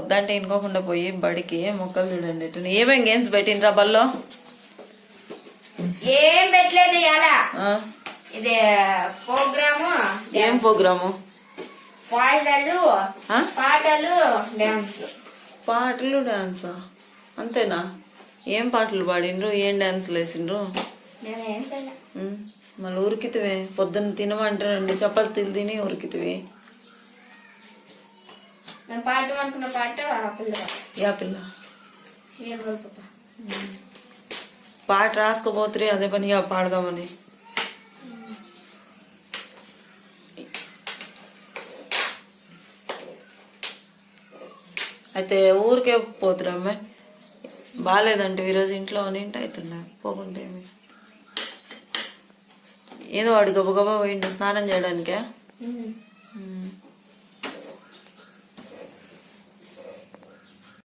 వద్దంటే ఇనుకోకుండా పోయి బడికి మొక్కలు చూడండి ఎట్లా ఏమేం గేమ్స్ పెట్టినరా బల్లో? ఏం పెట్టలేదు ఇలా ఇది ప్రోగ్రాము. ఏం ప్రోగ్రాము? పాటలు? పాటలు డాన్స్ పాటలు డాన్సా అంతేనా? ఏం పాటలు పాడిండ్రు? ఏం డాన్సులు వేసిండ్రు? మళ్ళీ ఉరికితివే. పొద్దున్న తినమంటే రెండు చపాతీలు తిని ఉరికితివి. పాడటం అనుకున్న పాట ఆ పిల్ల యా పిల్ల? ఏం పాప. పాట అదే పనిగా పాడదామని. అయితే ఊరికే పోతురా అమ్మాయి? బాగాలేదంటే ఈరోజు ఇంట్లో నింట అవుతున్నా పోకుంటే ఏదో వాడు గబగబా పోయిండు స్నానం చేయడానికే.